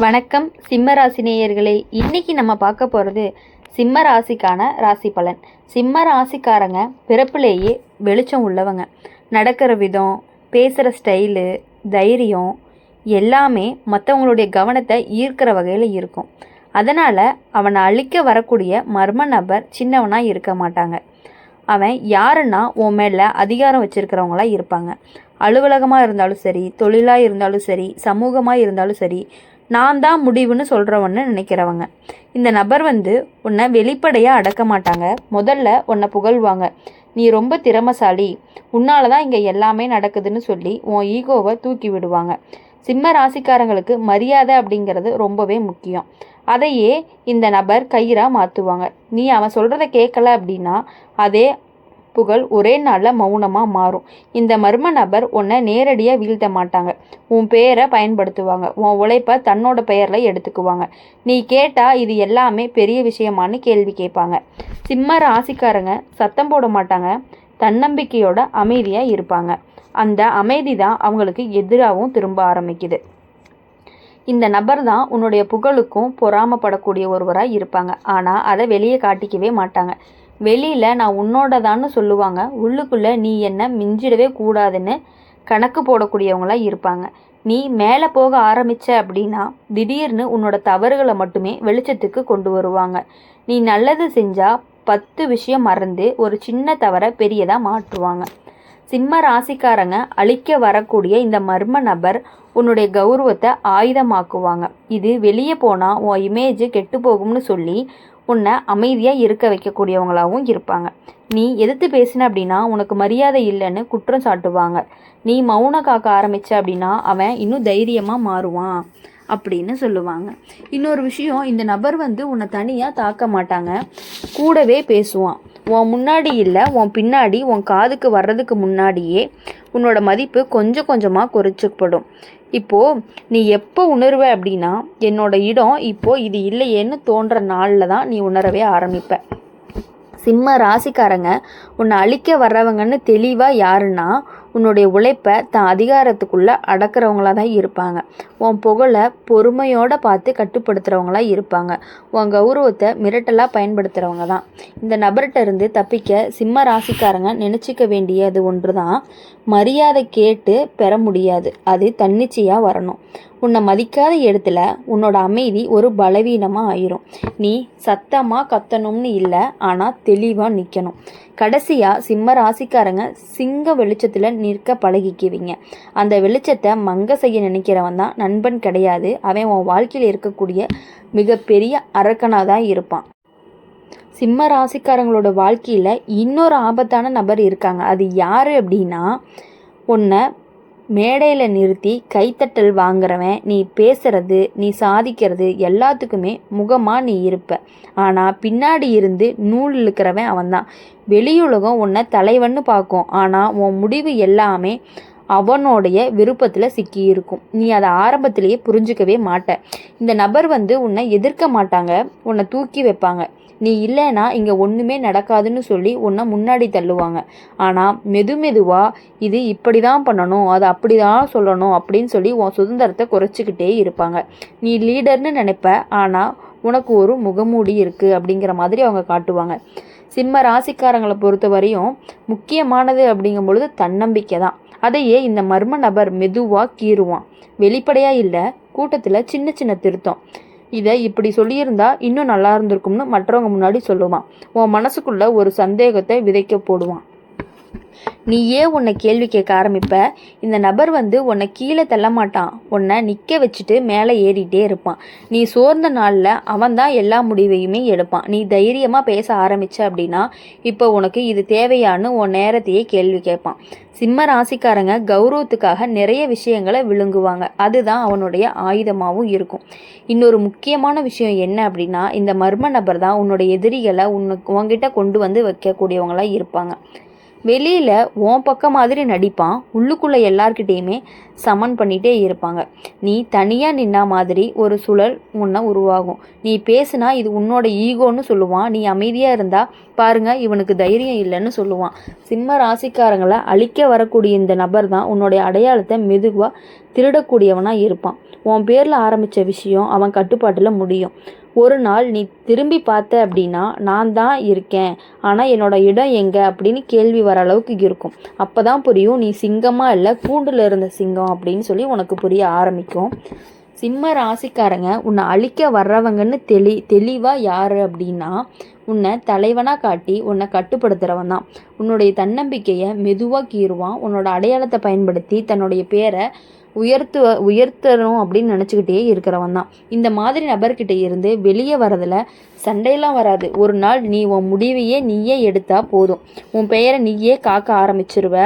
வணக்கம் சிம்ம இன்னைக்கு நம்ம பார்க்க போகிறது சிம்ம ராசிக்கான ராசி பலன். சிம்ம ராசிக்காரங்க பிறப்பிலேயே வெளிச்சம் உள்ளவங்க. நடக்கிற விதம் பேசுகிற ஸ்டைலு தைரியம் எல்லாமே மற்றவங்களுடைய கவனத்தை ஈர்க்கிற வகையில் இருக்கும். அதனால் அவனை அழிக்க வரக்கூடிய மர்ம நபர் சின்னவனாக இருக்க மாட்டாங்க. அவன் யாருன்னா உன் மேலே அதிகாரம் வச்சுருக்கிறவங்களாக இருப்பாங்க. அலுவலகமாக இருந்தாலும் சரி தொழிலாக இருந்தாலும் சரி சமூகமாக இருந்தாலும் சரி நான் தான் முடிவுன்னு சொல்கிறவன்னு நினைக்கிறவங்க. இந்த நபர் வந்து உன்னை வெளிப்படையாக அடக்க மாட்டாங்க. முதல்ல உன்னை புகழ்வாங்க. நீ ரொம்ப திறமசாலி. உன்னால தான் இங்கே எல்லாமே நடக்குதுன்னு சொல்லி உன் ஈகோவை தூக்கி விடுவாங்க. சிம்ம ராசிக்காரங்களுக்கு மரியாதை அப்படிங்கிறது ரொம்பவே முக்கியம். அதையே இந்த நபர் கயிறாக மாற்றுவாங்க நீ அவன் சொல்கிறத கேட்கல அப்படின்னா அதே புகழ் ஒரே நாளில் மௌனமாக மாறும். இந்த மர்ம நபர் உன்னை நேரடியாக வீழ்த்த மாட்டாங்க. உன் பேரை பயன்படுத்துவாங்க. உன் உழைப்பை தன்னோட பெயரில் எடுத்துக்குவாங்க. நீ கேட்டால் இது எல்லாமே பெரிய விஷயமான்னு கேள்வி கேட்பாங்க. சிம்ம ராசிக்காரங்க சத்தம் போட மாட்டாங்க. தன்னம்பிக்கையோட அமைதியாக இருப்பாங்க. அந்த அமைதி தான் அவங்களுக்கு எதிராகவும் திரும்ப ஆரம்பிக்குது. இந்த நபர் தான் உன்னுடைய புகழுக்கும் பொறாமப்படக்கூடிய ஒருவராக இருப்பாங்க. ஆனால் அதை வெளியே காட்டிக்கவே மாட்டாங்க. வெளியில் நான் உன்னோடதான்னு சொல்லுவாங்க. உள்ளுக்குள்ளே நீ என்ன மிஞ்சிடவே கூடாதுன்னு கணக்கு போடக்கூடியவங்களாக இருப்பாங்க. நீ மேலே போக ஆரம்பிச்ச அப்படின்னா திடீர்னு உன்னோட தவறுகளை மட்டுமே வெளிச்சத்துக்கு கொண்டு வருவாங்க. நீ நல்லது செஞ்சால் பத்து விஷயம் மறந்து ஒரு சின்ன தவறை பெரியதாக மாற்றுவாங்க. சிம்ம ராசிக்காரங்க அழிக்க வரக்கூடிய இந்த மர்ம நபர் உன்னுடைய கௌரவத்தை ஆயுதமாக்குவாங்க. இது வெளியே போனால் உன் இமேஜ் கெட்டு போகும்னு சொல்லி உன்னை அமைதியாக இருக்க வைக்கக்கூடியவங்களாகவும் இருப்பாங்க. நீ எதிர்த்து பேசின அப்படின்னா உனக்கு மரியாதை இல்லைன்னு குற்றம் சாட்டுவாங்க. நீ மௌனம் காக்க ஆரம்பிச்ச அப்படின்னா அவன் இன்னும் தைரியமாக மாறுவான். அப்படின்னு சொல்லுவாங்க. இன்னொரு விஷயம் இந்த நபர் வந்து உன்னை தனியாக தாக்க மாட்டாங்க. கூடவே பேசுவான். உன் முன்னாடி இல்லை உன் பின்னாடி உன் காதுக்கு வர்றதுக்கு முன்னாடியே உன்னோட மதிப்பு கொஞ்சம் கொஞ்சமாக குறைச்சிக்கப்படும். இப்போது நீ எப்போ உணர்வ அப்படின்னா என்னோட இடம் இப்போது இது இல்லையேன்னு தோன்ற நாளில் தான் நீ உணரவே ஆரம்பிப்ப. சிம்ம ராசிக்காரங்க உன்னை அழிக்க வர்றவங்கன்னு தெளிவாக யாருன்னா உன்னுடைய உழைப்பை தான் அதிகாரத்துக்குள்ளே அடக்கிறவங்களாக தான் இருப்பாங்க. உன் புகழை பொறுமையோடு பார்த்து கட்டுப்படுத்துகிறவங்களா இருப்பாங்க. உன் கௌரவத்தை மிரட்டலாக பயன்படுத்துகிறவங்க தான். இந்த நபர்கிட்ட இருந்து தப்பிக்க சிம்ம ராசிக்காரங்க நினச்சிக்க வேண்டியது ஒன்று தான் மரியாதை கேட்டு பெற முடியாது. அது தன்னிச்சையாக வரணும். உன்னை மதிக்காத இடத்துல உன்னோட அமைதி ஒரு பலவீனமாக ஆயிரும். நீ சத்தமாக கத்தணும்னு இல்லை ஆனால் தெளிவாக நிற்கணும் கடைசியாக சிம்ம ராசிக்காரங்க சிங்க வெளிச்சத்தில் நிற்க பழகிக்குவீங்க. அந்த வெளிச்சத்தை மங்க செய்ய நினைக்கிறவன் தான் நண்பன் கிடையாது. அவன் உன் வாழ்க்கையில் இருக்கக்கூடிய மிகப்பெரிய அரக்கனாக தான் இருப்பான். சிம்ம ராசிக்காரங்களோட வாழ்க்கையில் இன்னொரு ஆபத்தான நபர் இருக்காங்க. அது யார் அப்படின்னா உன்னை மேடையில் நிறுத்தி கைத்தட்டல் வாங்குறவன் நீ பேசுறது நீ சாதிக்கிறது எல்லாத்துக்குமே முகமாக நீ இருப்ப. ஆனால் பின்னாடி இருந்து நூல் இழுக்கிறவன் அவன்தான். வெளியுலகம் உன்னை தலைவன்னு பார்க்கும். ஆனால் உன் முடிவு எல்லாமே அவனுடைய விருப்பத்தில் சிக்கி இருக்கும் நீ அதை ஆரம்பத்திலேயே புரிஞ்சுக்கவே மாட்ட. இந்த நபர் வந்து உன்னை எதிர்க்க மாட்டாங்க உன்னை தூக்கி வைப்பாங்க. நீ இல்லைன்னா இங்கே ஒன்றுமே நடக்காதுன்னு சொல்லி உன்னை முன்னாடி தள்ளுவாங்க. ஆனால் மெது மெதுவாக இது இப்படி தான் பண்ணணும் அது அப்படி தான் சொல்லணும் அப்படின்னு சொல்லி உன் சுதந்திரத்தை குறைச்சிக்கிட்டே இருப்பாங்க. நீ லீடர்னு நினைப்ப ஆனால் உனக்கு ஒரு முகமூடி இருக்குது அப்படிங்கிற மாதிரி அவங்க காட்டுவாங்க. சிம்ம ராசிக்காரங்களை பொறுத்த வரையும் முக்கியமானது அப்படிங்கும் பொழுது தன்னம்பிக்கை தான். அதையே இந்த மர்ம நபர் மெதுவாக கீறுவான். வெளிப்படையாக இல்லை கூட்டத்தில் சின்ன சின்ன திருத்தம். இதை இப்படி சொல்லியிருந்தா இன்னும் நல்லா இருந்திருக்கும்னு மற்றவங்க முன்னாடி சொல்லுவான். உன் மனசுக்குள்ள ஒரு சந்தேகத்தை விதைக்க போடுவான். நீயே உன்னை கேள்வி கேட்க ஆரம்பிப்ப. இந்த நபர் வந்து உன்னை கீழே தள்ள மாட்டான் உன்னை நிற்க வச்சுட்டு மேலே ஏறிட்டே இருப்பான். நீ சோர்ந்த நாளில் அவன் தான் எல்லா முடிவையுமே எடுப்பான். நீ தைரியமாக பேச ஆரம்பிச்ச அப்படின்னா இப்போ உனக்கு இது தேவையான்னு உன் நேரத்தையே கேள்வி கேட்பான். சிம்ம ராசிக்காரங்க கௌரவத்துக்காக நிறைய விஷயங்களை விழுங்குவாங்க. அதுதான் அவனுடைய ஆயுதமாகவும் இருக்கும். இன்னொரு முக்கியமான விஷயம் என்ன அப்படின்னா இந்த மர்ம நபர் தான் உன்னோட எதிரிகளை உன்னுக்கு உங்ககிட்ட கொண்டு வந்து வைக்கக்கூடியவங்களாக இருப்பாங்க. வெளியில் உன் பக்கம் மாதிரி நடிப்பான். உள்ளுக்குள்ளே எல்லார்கிட்டேயுமே சமன் பண்ணிகிட்டே இருப்பாங்க. நீ தனியாக நின்னா மாதிரி ஒரு சுழல் உன்னை உருவாகும். நீ பேசுனா இது உன்னோட ஈகோன்னு சொல்லுவான். நீ அமைதியாக இருந்தால் பாருங்க இவனுக்கு தைரியம் இல்லைன்னு சொல்லுவான். சிம்ம ராசிக்காரங்களை அழிக்க வரக்கூடிய இந்த நபர் தான் உன்னுடைய அடையாளத்தை மெதுவாக திருடக்கூடியவனாக இருப்பான். உன் பேரில் ஆரம்பித்த விஷயம் அவன் கட்டுப்பாட்டில் முடியும். ஒரு நாள் நீ திரும்பி பார்த்த அப்படின்னா நான் தான் இருக்கேன். ஆனால் என்னோட இடம் எங்கே அப்படின்னு கேள்வி வர அளவுக்கு இருக்கும். அப்போ தான் புரியும் நீ சிங்கமாக இல்லை கூண்டில் இருந்த சிங்கம் அப்படின்னு சொல்லி உனக்கு புரிய ஆரம்பிக்கும். சிம்ம ராசிக்காரங்க உன்னை அழிக்க வர்றவங்கன்னு தெளி தெளிவாக யார் அப்படின்னா உன்னை தலைவனாக காட்டி உன்னை கட்டுப்படுத்துகிறவன் தான். உன்னுடைய தன்னம்பிக்கையை மெதுவாக கீறுவான். உன்னோட அடையாளத்தை பயன்படுத்தி தன்னுடைய பேரை உயர்த்து உயர்த்தணும் அப்படின்னு நினச்சிக்கிட்டே இருக்கிறவன் தான். இந்த மாதிரி நபர்கிட்ட இருந்து வெளியே வரதில் சண்டையெல்லாம் வராது. ஒரு நாள் நீ உன் முடிவையே நீயே எடுத்தால் போதும். உன் பெயரை நீயே காக்க ஆரம்பிச்சிருவ.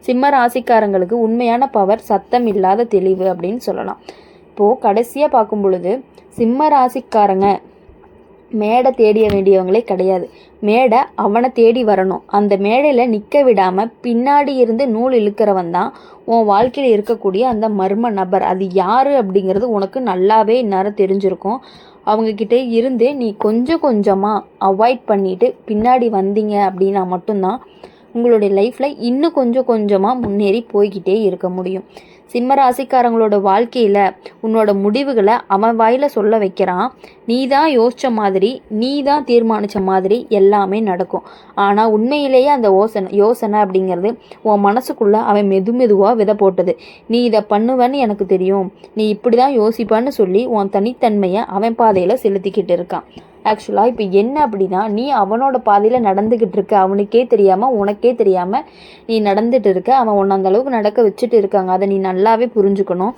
சிம்ம ராசிக்காரங்களுக்கு உண்மையான பவர் சத்தம் இல்லாத தெளிவு அப்படின்னு சொல்லலாம். இப்போது கடைசியாக பார்க்கும் பொழுது சிம்ம ராசிக்காரங்க மேடை தேடிய வேண்டியவங்களே கிடையாது. மேடை அவனை தேடி வரணும். அந்த மேடையில் நிற்க விடாமல் பின்னாடி இருந்து நூல் இழுக்கிறவன் தான் உன் வாழ்க்கையில் இருக்கக்கூடிய அந்த மர்ம நபர். அது யார் அப்படிங்கிறது உனக்கு நல்லாவே இந்நேரம் தெரிஞ்சிருக்கும். அவங்கக்கிட்ட இருந்து நீ கொஞ்சம் கொஞ்சமாக அவாய்ட் பண்ணிவிட்டு பின்னாடி வந்தீங்க அப்படின்னா மட்டும்தான் உங்களுடைய லைஃப்பில் இன்னும் கொஞ்சம் கொஞ்சமாக முன்னேறி போய்கிட்டே இருக்க முடியும். சிம்ம ராசிக்காரங்களோட வாழ்க்கையில் உன்னோட முடிவுகளை அவன் வாயில் சொல்ல வைக்கிறான். நீ தான் யோசித்த மாதிரி நீ தான் தீர்மானித்த மாதிரி எல்லாமே நடக்கும். ஆனால் உண்மையிலேயே அந்த யோசனை யோசனை அப்படிங்கிறது உன் மனசுக்குள்ளே அவன் மெது மெதுவாக விதை போட்டது. நீ இதை பண்ணுவேன்னு எனக்கு தெரியும். நீ இப்படி தான் யோசிப்பான்னு சொல்லி உன் தனித்தன்மையை அவன் பாதையில் செலுத்திக்கிட்டு இருக்கான். ஆக்சுவலாக இப்போ என்ன அப்படின்னா நீ அவனோட பாதையில் நடந்துக்கிட்டு இருக்க. அவனுக்கே தெரியாமல் உனக்கே தெரியாமல் நீ நடந்துட்டு இருக்க. அவன் உன்னை அந்த அளவுக்கு நடக்க வச்சுட்டு இருக்காங்க. அதை நீ நல்லாவே புரிஞ்சுக்கணும்.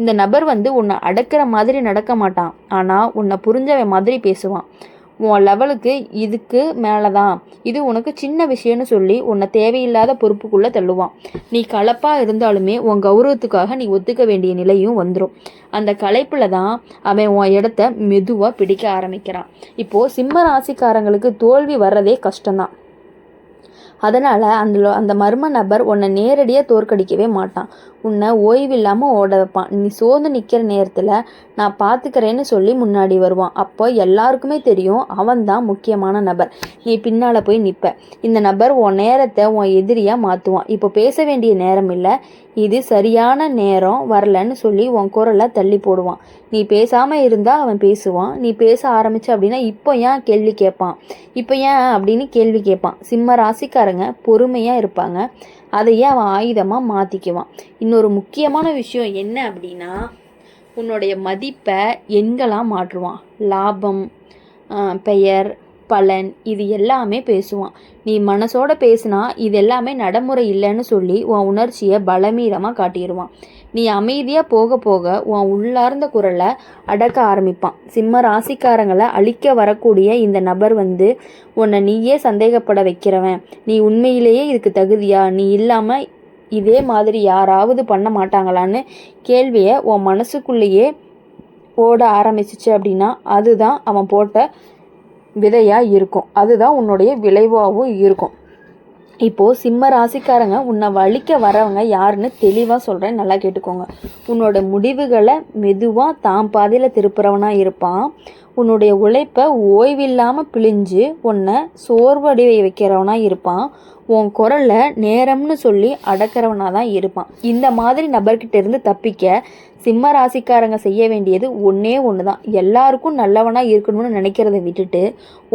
இந்த நபர் வந்து உன்னை அடக்கிற மாதிரி நடக்க மாட்டான். ஆனால் உன்னை புரிஞ்சவன் மாதிரி பேசுவான். உன் லெவலுக்கு இதுக்கு மேலே தான் இது உனக்கு சின்ன விஷயம்னு சொல்லி உன்னை தேவையில்லாத பொறுப்புக்குள்ளே தள்ளுவான். நீ கலப்பாக இருந்தாலுமே உன் கௌரவத்துக்காக நீ ஒத்துக்க வேண்டிய நிலையும் வந்துடும் அந்த கலைப்பில் தான் அவன் உன் இடத்த மெதுவாக பிடிக்க ஆரம்பிக்கிறான். இப்போது சிம்ம ராசிக்காரங்களுக்கு தோல்வி வர்றதே கஷ்டம்தான். அதனால் அந்த அந்த மர்ம நபர் உன்னை நேரடியாக தோற்கடிக்கவே மாட்டான். உன்னை ஓய்வில்லாமல் ஓட வைப்பான். நீ சோர்ந்து நிற்கிற நேரத்தில் நான் பார்த்துக்கிறேன்னு சொல்லி முன்னாடி வருவான். அப்போ எல்லாருக்குமே தெரியும் அவன் தான் முக்கியமான நபர். நீ பின்னால் போய் நிற்ப இந்த நபர் உன் நேரத்தை உன் எதிரியாக மாற்றுவான் இப்போ பேச வேண்டிய நேரம் இல்லை. இது சரியான நேரம் வரலன்னு சொல்லி உன் குரலை தள்ளி போடுவான். நீ பேசாமல் இருந்தால் அவன் பேசுவான். நீ பேச ஆரம்பிச்ச அப்படின்னா இப்போ ஏன் கேள்வி கேட்பான்? இப்போ ஏன் அப்படின்னு கேள்வி கேட்பான். சிம்ம ராசிக்காரங்க பொறுமையாக இருப்பாங்க. அதையே அவன் ஆயுதமாக மாற்றிக்குவான் இன்னொரு முக்கியமான விஷயம் என்ன அப்படின்னா உன்னுடைய மதிப்பை எண்களாக மாற்றுவான். லாபம் பெயர் பலன் இது எல்லாமே பேசுவான். நீ மனசோட பேசுனா இது எல்லாமே நடைமுறை இல்லைன்னு சொல்லி உன் உணர்ச்சியை பலமீதமாக காட்டிடுவான் நீ அமைதியாக போக போக உன் உள்ளார்ந்த குரலை அடக்க ஆரம்பிப்பான். சிம்ம ராசிக்காரங்களை அழிக்க வரக்கூடிய இந்த நபர் வந்து உன்னை நீயே சந்தேகப்பட வைக்கிறவன். நீ உண்மையிலேயே இதுக்கு தகுதியா? நீ இல்லாமல் இதே மாதிரி யாராவது பண்ண மாட்டாங்களான்னு கேள்வியை உன் மனசுக்குள்ளேயே போட ஆரம்பிச்சிச்சு அப்படின்னா அதுதான் அவன் போட்ட விதையாக இருக்கும். அதுதான் உன்னுடைய விளைவாகவும் இருக்கும். இப்போது சிம்ம ராசிக்காரங்க உன்னை வலிக்க வரவங்க யாருன்னு தெளிவாக சொல்கிறேன் நல்லா கேட்டுக்கோங்க. உன்னோட முடிவுகளை மெதுவாக தாம் பாதையில் திருப்புறவனாக இருப்பான். உன்னுடைய உழைப்பை ஓய்வில்லாமல் பிழிஞ்சு உன்னை சோர்வடைய வைக்கிறவனாக இருப்பான். உன் குரலில் நேரம்னு சொல்லி அடக்கிறவனாக தான் இருப்பான். இந்த மாதிரி நபர்கிட்ட இருந்து தப்பிக்க சிம்ம ராசிக்காரங்க செய்ய வேண்டியது ஒன்றே ஒன்று தான் எல்லாருக்கும் நல்லவனாக இருக்கணும்னு நினைக்கிறத விட்டுட்டு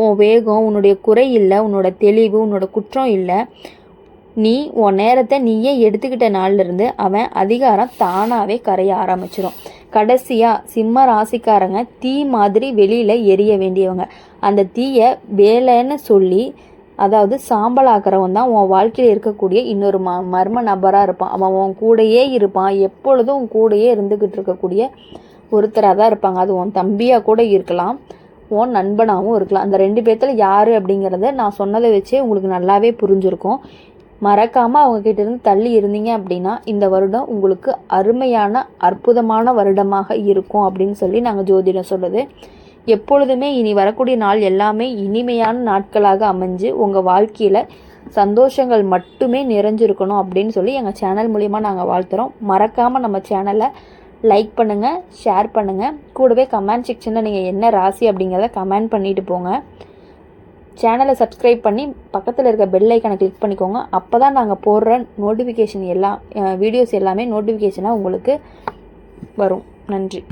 உன் வேகம் உன்னுடைய குறை இல்லை உன்னோட தெளிவு உன்னோட குற்றம் இல்லை. நீ உன் நேரத்தை நீயே எடுத்துக்கிட்ட நாள்லேருந்து அவன் அதிகாரம் தானாகவே கரைய ஆரம்பிச்சிடும் கடைசியாக சிம்ம ராசிக்காரங்க தீ மாதிரி வெளியில் எரிய வேண்டியவங்க. அந்த தீயை வேலைன்னு சொல்லி அதாவது சாம்பலாக்கிறவன் தான் உன் வாழ்க்கையில் இருக்கக்கூடிய இன்னொரு ம மர்ம நபராக இருப்பான். அவன் உன் கூடையே இருப்பான். எப்பொழுதும் உன் கூடையே இருந்துக்கிட்டு இருக்கக்கூடிய ஒருத்தராக தான் இருப்பாங்க. அது உன் தம்பியாக கூட இருக்கலாம். உன் நண்பனாகவும் இருக்கலாம். அந்த ரெண்டு பேர்த்தில் யார் அப்படிங்கிறத நான் சொன்னதை வச்சே உங்களுக்கு நல்லாவே புரிஞ்சிருக்கும். மறக்காமல் அவங்கக்கிட்ட இருந்து தள்ளி இருந்தீங்க அப்படின்னா இந்த வருடம் உங்களுக்கு அருமையான அற்புதமான வருடமாக இருக்கும் அப்படின்னு சொல்லி நாங்கள் ஜோதிடம் சொல்லுது எப்பொழுதுமே இனி வரக்கூடிய நாள் எல்லாமே இனிமையான நாட்களாக அமைஞ்சு உங்கள் வாழ்க்கையில் சந்தோஷங்கள் மட்டுமே நிறைஞ்சிருக்கணும் அப்படின்னு சொல்லி எங்கள் சேனல் மூலிமா நாங்கள் வாழ்த்துறோம். மறக்காமல் நம்ம சேனலை லைக் பண்ணுங்கள் ஷேர் பண்ணுங்கள் கூடவே கமெண்ட் செக்ஷனில் நீங்கள் என்ன ராசி அப்படிங்கிறத கமெண்ட் பண்ணிட்டு போங்க. சேனலை சப்ஸ்கிரைப் பண்ணி பக்கத்தில் இருக்க பெல் ஐக்கனை கிளிக் பண்ணிக்கோங்க. அப்போ தான் நாங்கள் போடுற நோட்டிஃபிகேஷன் எல்லாம் வீடியோஸ் எல்லாமே நோட்டிஃபிகேஷனாக உங்களுக்கு வரும். நன்றி.